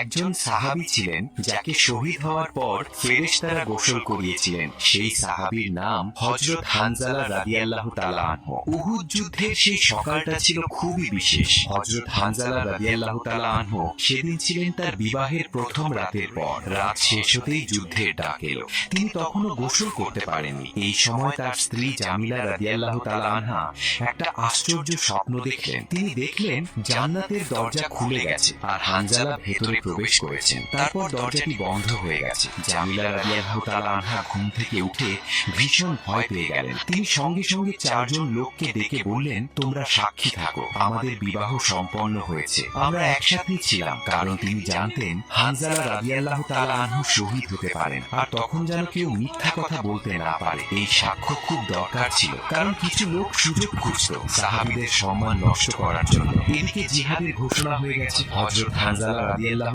একজন সাহাবী ছিলেন যাকে শহীদ হওয়ার পর ফেরেশতারা গোসল করিয়েছিলেন। সেই সাহাবীর নাম হযরত হানজালা রাদিয়াল্লাহু তাআলা আনহু। উহুদ যুদ্ধের সেই সকালটা ছিল খুবই বিশেষ। হযরত হানজালা রাদিয়াল্লাহু তাআলা আনহু সেদিন ছিলেন তার বিবাহের প্রথম রাতের পর। রাত শেষ হতেই যুদ্ধের ডাক এলো। তিনি তখনও গোসল করতে পারেননি। এই সময় তার স্ত্রী জামিলা রাদিয়াল্লাহু তাআলা আনহা একটা আশ্চর্য স্বপ্ন দেখলেন। তিনি দেখলেন জান্নাতের দরজা খুলে গেছে আর হানজালা ভেতরে প্রবেশ করেছেন। তারপর দরজাটি বন্ধ হয়ে গেছে। জামিলা রাদিয়াল্লাহু তাআলা আনহা ঘুম থেকে উঠে ভীষণ ভয় পেয়ে গেলেন। তিনি সঙ্গে সঙ্গে চারজন লোককে ডেকে বললেন, তোমরা সাক্ষী থাকো, আমাদের বিবাহ সম্পন্ন হয়েছে। আমরা একসাথেই ছিলাম, কারণ তিনি জানতেন হানজালা রাদিয়াল্লাহু তাআলা আনহু শহীদ হতে পারেন। আর তখন যেন কেউ মিথ্যা কথা বলতে না পারে। এই সাক্ষ্য খুব দরকার ছিল, কারণ কিছু লোক সুযোগ খুঁজত সাহাবীদের সম্মান নষ্ট করার জন্য। এদিকে জিহাদের ঘোষণা হয়ে গেছে, হযরত হানজালা রাদিয়াল্লাহু